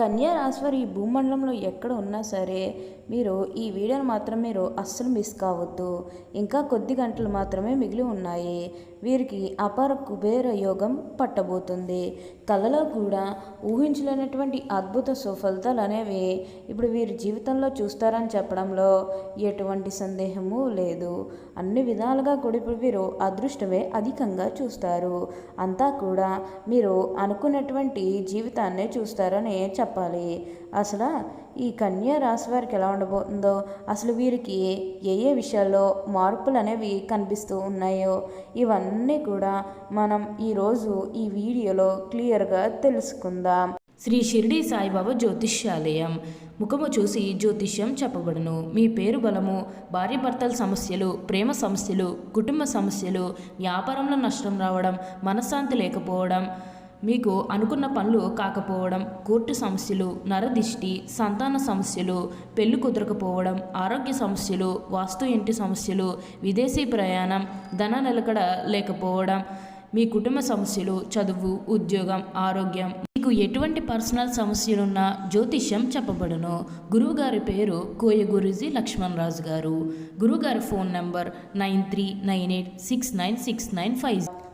కన్యా రాశి వారు ఈ భూమండలంలో ఎక్కడ ఉన్నా సరే మీరు ఈ వీడియోను మాత్రం మీరు అస్సలు మిస్ కావద్దు. ఇంకా కొద్ది గంటలు మాత్రమే మిగిలి ఉన్నాయి. వీరికి అపార కుబేర యోగం పట్టబోతుంది. కళలో కూడా ఊహించలేనటువంటి అద్భుత సుఫలితాలు అనేవి ఇప్పుడు వీరి జీవితంలో చూస్తారని చెప్పడంలో ఎటువంటి సందేహము లేదు. అన్ని విధాలుగా కూడా ఇప్పుడు వీరు అదృష్టమే అధికంగా చూస్తారు. అంతా కూడా మీరు అనుకున్నటువంటి జీవితాన్నే చూస్తారని చెప్పాలి. అసలు ఈ కన్యా రాశి వారికి ఎలా ఉండబోతుందో అసలు వీరికి ఏ ఏ విషయాల్లో మార్పులు అనేవి కనిపిస్తూ ఉన్నాయో ఇవన్నీ కూడా మనం ఈరోజు ఈ వీడియోలో క్లియర్గా తెలుసుకుందాం. శ్రీ షిరిడి సాయిబాబా జ్యోతిష్యాలయం. ముఖము చూసి జ్యోతిష్యం చెప్పబడును. మీ పేరు బలము భార్యాభర్తల సమస్యలు ప్రేమ సమస్యలు కుటుంబ సమస్యలు వ్యాపారంలో నష్టం రావడం మనశ్శాంతి లేకపోవడం మీకు అనుకున్న పనులు కాకపోవడం కోర్టు సమస్యలు నరదిష్టి సంతాన సమస్యలు పెళ్ళి కుదరకపోవడం ఆరోగ్య సమస్యలు వాస్తు ఇంటి సమస్యలు విదేశీ ప్రయాణం ధన నిలకడ లేకపోవడం మీ కుటుంబ సమస్యలు చదువు ఉద్యోగం ఆరోగ్యం. మీకు ఎటువంటి పర్సనల్ సమస్యలున్నా జ్యోతిష్యం చెప్పబడును. గురువుగారి పేరు కోయ గురుజీ లక్ష్మణ్ రాజు గారు. గురువుగారి phone number nine three nine eight six nine six nine five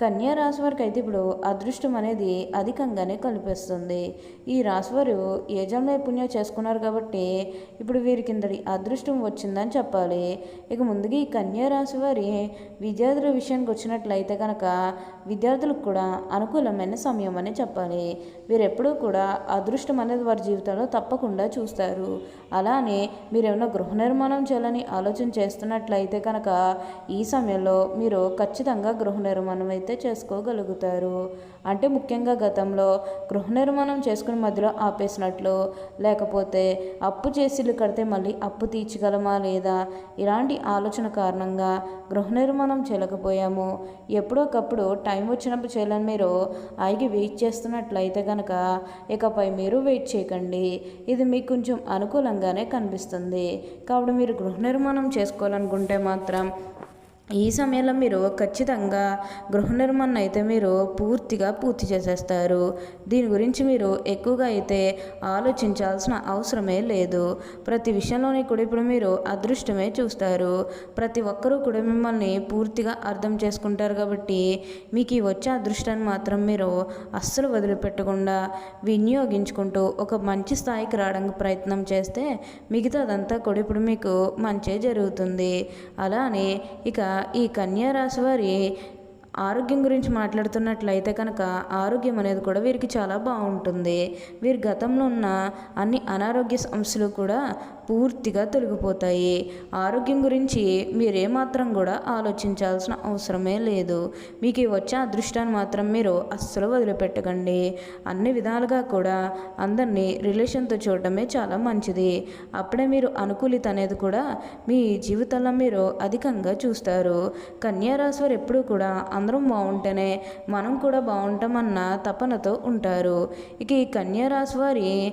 కన్యా రాశి వారికి అయితే ఇప్పుడు అదృష్టం అనేది అధికంగానే కనిపిస్తుంది. ఈ రాశి వారు ఏ పుణ్యం చేసుకున్నారు కాబట్టి ఇప్పుడు వీరి కిందటి అదృష్టం వచ్చిందని చెప్పాలి. ఇక ముందుగా ఈ కన్యా రాశి వారి విద్యార్థుల విషయానికి వచ్చినట్లయితే కనుక విద్యార్థులకు కూడా అనుకూలమైన సమయం అని చెప్పాలి. వీరు ఎప్పుడూ కూడా అదృష్టం అనేది వారి జీవితంలో తప్పకుండా చూస్తారు. అలానే మీరు ఏమైనా గృహ నిర్మాణం చేయాలని ఆలోచన చేస్తున్నట్లయితే కనుక ఈ సమయంలో మీరు ఖచ్చితంగా గృహ నిర్మాణం అయితే చేసుకోగలుగుతారు. అంటే ముఖ్యంగా గతంలో గృహ నిర్మాణం చేసుకుని మధ్యలో ఆపేసినట్లు లేకపోతే అప్పు చేసి ఇల్లు కడితే మళ్ళీ అప్పు తీర్చగలమా లేదా? ఇలాంటి ఆలోచన కారణంగా గృహ నిర్మాణం చేయలేకపోయాము. ఎప్పుడోకప్పుడు టైం వచ్చినప్పుడు చేయాలని మీరు. ఆగి వెయిట్ చేస్తున్నట్లయితే కనుక ఇకపై మీరు వెయిట్ చేయకండి. ఇది మీకు కొంచెం అనుకూలంగానే కనిపిస్తుంది. కాబట్టి మీరు గృహ నిర్మాణం చేసుకోవాలనుకుంటే మాత్రం ఈ సమయంలో మీరు ఖచ్చితంగా గృహ నిర్మాణం అయితే మీరు పూర్తిగా పూర్తి చేసేస్తారు. దీని గురించి మీరు ఎక్కువగా అయితే ఆలోచించాల్సిన అవసరమే లేదు. ప్రతి విషయంలోని కూడా ఇప్పుడు మీరు అదృష్టమే చూస్తారు. ప్రతి ఒక్కరూ కూడా మిమ్మల్ని పూర్తిగా అర్థం చేసుకుంటారు కాబట్టి మీకు ఈ వచ్చే అదృష్టాన్ని మాత్రం మీరు అస్సలు వదిలిపెట్టకుండా వినియోగించుకుంటూ ఒక మంచి స్థాయికి రావడానికి ప్రయత్నం చేస్తే మిగతాదంతా కూడా ఇప్పుడు మీకు మంచే జరుగుతుంది. అలానే ఇక ఈ కన్యా రాశి వారి ఆరోగ్యం గురించి మాట్లాడుతున్నట్లయితే కనుక ఆరోగ్యం అనేది కూడా వీరికి చాలా బాగుంటుంది. వీరి గతంలో ఉన్న అన్ని అనారోగ్య సమస్యలు కూడా పూర్తిగా తొలగిపోతాయి. ఆరోగ్యం గురించి మీరేమాత్రం కూడా ఆలోచించాల్సిన అవసరమే లేదు. మీకు వచ్చే అదృష్టాన్ని మాత్రం మీరు అస్సలు వదిలిపెట్టకండి. అన్ని విధాలుగా కూడా అందరినీ రిలేషన్తో చూడటమే చాలా మంచిది. అప్పుడే మీరు అనుకూలిత అనేది కూడా మీ జీవితంలో మీరు అధికంగా చూస్తారు. కన్యారాశి వారు ఎప్పుడూ కూడా అందరం బాగుంటేనే మనం కూడా బాగుంటామన్న తపనతో ఉంటారు. ఇక ఈ కన్యారాశి వారి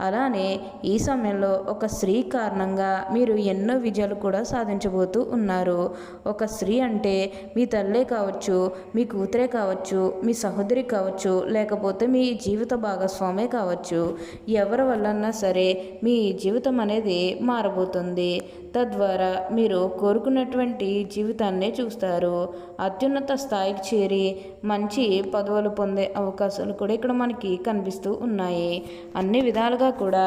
అలానే ఈ సమయంలో ఒక స్త్రీ కారణంగా మీరు ఎన్నో విజయాలు కూడా సాధించబోతూ ఉన్నారు. ఒక స్త్రీ అంటే మీ తల్లే కావచ్చు మీ కూతురే కావచ్చు మీ సహోదరి కావచ్చు లేకపోతే మీ జీవిత భాగస్వామే కావచ్చు. ఎవరి వల్లన్నా సరే మీ జీవితం అనేది మారబోతుంది. తద్వారా మీరు కోరుకున్నటువంటి జీవితాన్నే చూస్తారు. అత్యున్నత స్థాయికి చేరి మంచి పదవులు పొందే అవకాశాలు కూడా ఇక్కడ మనకి కనిపిస్తూ ఉన్నాయి. అన్ని విధాలుగా కూడా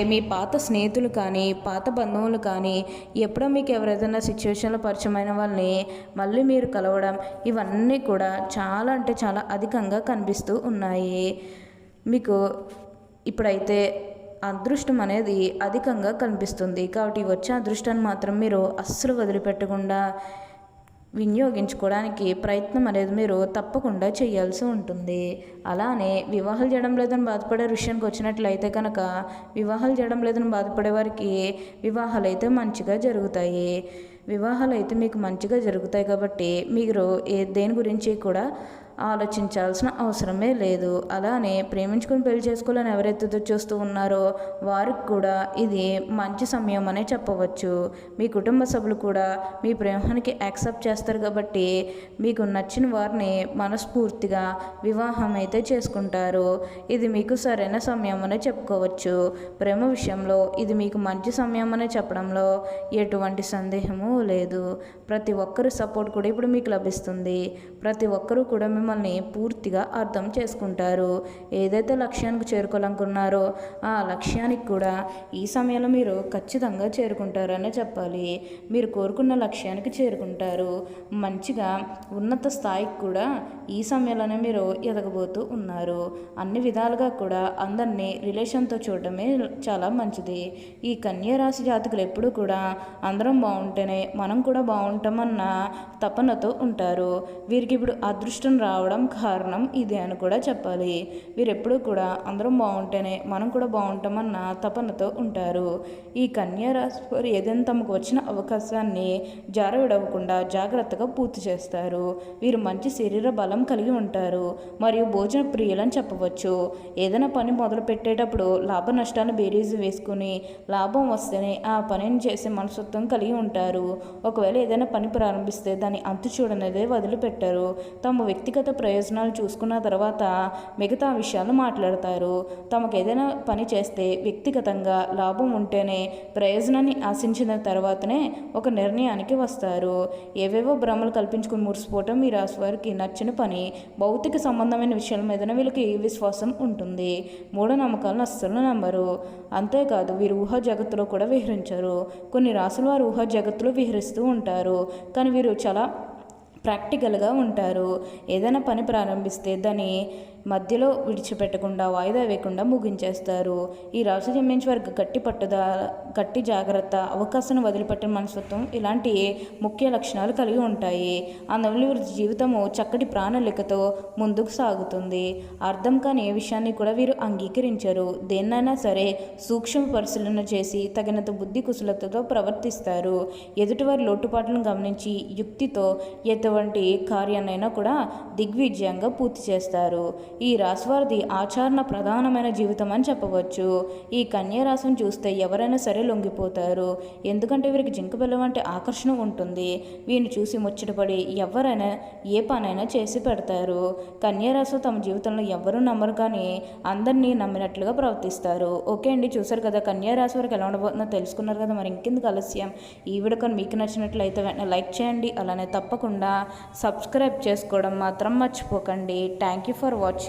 మీ పాత స్నేహితులు కానీ పాత బంధువులు కానీ ఎప్పుడో మీకు ఎవరైనా సిచ్యువేషన్లో పరిచయమైన వాళ్ళని మళ్ళీ మీరు కలవడం ఇవన్నీ కూడా చాలా అంటే చాలా అధికంగా కనిపిస్తూ ఉన్నాయి. మీకు ఇప్పుడైతే అదృష్టం అనేది అధికంగా కనిపిస్తుంది. కాబట్టి వచ్చే అదృష్టాన్ని మాత్రం మీరు అస్సలు వదిలిపెట్టకుండా వినియోగించుకోవడానికి ప్రయత్నం అనేది మీరు తప్పకుండా చేయాల్సి ఉంటుంది. అలానే వివాహాలు చేయడం లేదని బాధపడే విషయానికి వచ్చినట్లయితే కనుక వివాహాలు చేయడం లేదని బాధపడే వారికి వివాహాలు అయితే మంచిగా జరుగుతాయి. వివాహాలు అయితే మీకు మంచిగా జరుగుతాయి కాబట్టి మీరు ఏ దేని గురించి కూడా ఆలోచించాల్సిన అవసరమే లేదు. అలానే ప్రేమించుకుని పెళ్ళి చేసుకోవాలని ఎవరైతే చూస్తూ ఉన్నారో వారికి కూడా ఇది మంచి సమయం అనే చెప్పవచ్చు. మీ కుటుంబ సభ్యులు కూడా మీ ప్రేమానికి యాక్సెప్ట్ చేస్తారు కాబట్టి మీకు నచ్చిన వారిని మనస్ఫూర్తిగా వివాహం అయితే చేసుకుంటారు. ఇది మీకు సరైన సమయం అనే చెప్పుకోవచ్చు. ప్రేమ విషయంలో ఇది మీకు మంచి సమయం అనే చెప్పడంలో ఎటువంటి సందేహము లేదు. ప్రతి ఒక్కరి సపోర్ట్ కూడా ఇప్పుడు మీకు లభిస్తుంది. ప్రతి ఒక్కరూ కూడా మిమ్మల్ని పూర్తిగా అర్థం చేసుకుంటారు. ఏదైతే లక్ష్యానికి చేరుకోవాలనుకున్నారో ఆ లక్ష్యానికి కూడా ఈ సమయంలో మీరు ఖచ్చితంగా చేరుకుంటారనే చెప్పాలి. మీరు కోరుకున్న లక్ష్యానికి చేరుకుంటారు. మంచిగా ఉన్నత స్థాయికి కూడా ఈ సమయంలోనే మీరు ఎదగబోతూ ఉన్నారు. అన్ని విధాలుగా కూడా అందరినీ రిలేషన్తో చూడటమే చాలా మంచిది. ఈ కన్యా రాశి జాతకులు ఎప్పుడూ కూడా అందరం బాగుంటేనే మనం కూడా బాగుంటామన్న తపనతో ఉంటారు. వీరికి ఇప్పుడు అదృష్టం రావడం కారణం ఇదే అని కూడా చెప్పాలి. వీరెప్పుడూ కూడా అందరం బాగుంటేనే మనం కూడా బాగుంటామన్న తపనతో ఉంటారు. ఈ కన్యా రాశి వారు ఏదైనా తమకు వచ్చిన అవకాశాన్ని జారవిడవకుండా జాగ్రత్తగా పూర్తి చేస్తారు. వీరు మంచి శరీర బలం కలిగి ఉంటారు. మరియు భోజన ప్రియులని చెప్పవచ్చు. ఏదైనా పని మొదలు పెట్టేటప్పుడు లాభ నష్టాలను బేరీజు వేసుకుని లాభం వస్తేనే ఆ పనిని చేసే మనస్తత్వం కలిగి ఉంటారు. ఒకవేళ ఏదైనా పని ప్రారంభిస్తే దాన్ని అంతు చూడనేదే వదిలిపెట్టారు. తమ వ్యక్తిగత ప్రయోజనాలు చూసుకున్న తర్వాత మిగతా విషయాలు మాట్లాడతారు. తమకు ఏదైనా పని చేస్తే వ్యక్తిగతంగా లాభం ఉంటేనే ప్రయోజనాన్ని ఆశించిన తర్వాతనే ఒక నిర్ణయానికి వస్తారు. ఏవేవో భ్రమలు కల్పించుకుని మురిసిపోవటం ఈ రాశి వారికి నచ్చిన పని. భౌతిక సంబంధమైన విషయాల మీదనే వీళ్ళకి విశ్వాసం ఉంటుంది. మూఢనమ్మకాలను అస్సలు నమ్మరు. అంతేకాదు వీరు ఊహా జగత్తులో కూడా విహరించరు. కొన్ని రాసులు వారు ఊహా జగత్తులో విహరిస్తూ ఉంటారు. కానీ వీరు చాలా ప్రాక్టికల్గా ఉంటారు. ఏదైనా పని ప్రారంభిస్తే దాన్ని మధ్యలో విడిచిపెట్టకుండా వాయిదా వేయకుండా ముగించేస్తారు. ఈ రాశి జన్మించే వారికి గట్టి పట్టుదల గట్టి జాగ్రత్త అవకాశాన్ని వదిలిపెట్టిన మనస్తత్వం ఇలాంటి ముఖ్య లక్షణాలు కలిగి ఉంటాయి. అందువల్ల వీరి జీవితము చక్కటి ప్రాణలికతో ముందుకు సాగుతుంది. అర్థం కాని ఏ విషయాన్ని కూడా వీరు అంగీకరించరు. దేన్నైనా సరే సూక్ష్మ పరిశీలన చేసి తగినంత బుద్ధి కుశలతతో ప్రవర్తిస్తారు. ఎదుటివారి లోటుపాట్లను గమనించి యుక్తితో ఎటువంటి కార్యాన్నైనా కూడా దిగ్విజయంగా పూర్తి చేస్తారు. ఈ రాశివారిది ఆచరణ ప్రధానమైన జీవితం అని చెప్పవచ్చు. ఈ కన్యా రాశిని చూస్తే ఎవరైనా సరే లొంగిపోతారు. ఎందుకంటే వీరికి జింక బెల్లం అంటే ఆకర్షణ ఉంటుంది. వీరిని చూసి ముచ్చటపడి ఎవరైనా ఏ పనైనా చేసి పెడతారు. కన్యా రాశి తమ జీవితంలో ఎవరూ నమ్మరు కానీ అందరినీ నమ్మినట్లుగా ప్రవర్తిస్తారు. ఓకే అండి చూసారు కదా కన్యా రాశి వారికి ఎలా ఉండబోతుందో తెలుసుకున్నారు కదా. మరి ఇంకెందుకు ఆలస్యం? ఈ వీడియో మీకు నచ్చినట్లయితే వెంటనే లైక్ చేయండి. అలానే తప్పకుండా సబ్స్క్రైబ్ చేసుకోవడం మాత్రం మర్చిపోకండి. Thank you for watching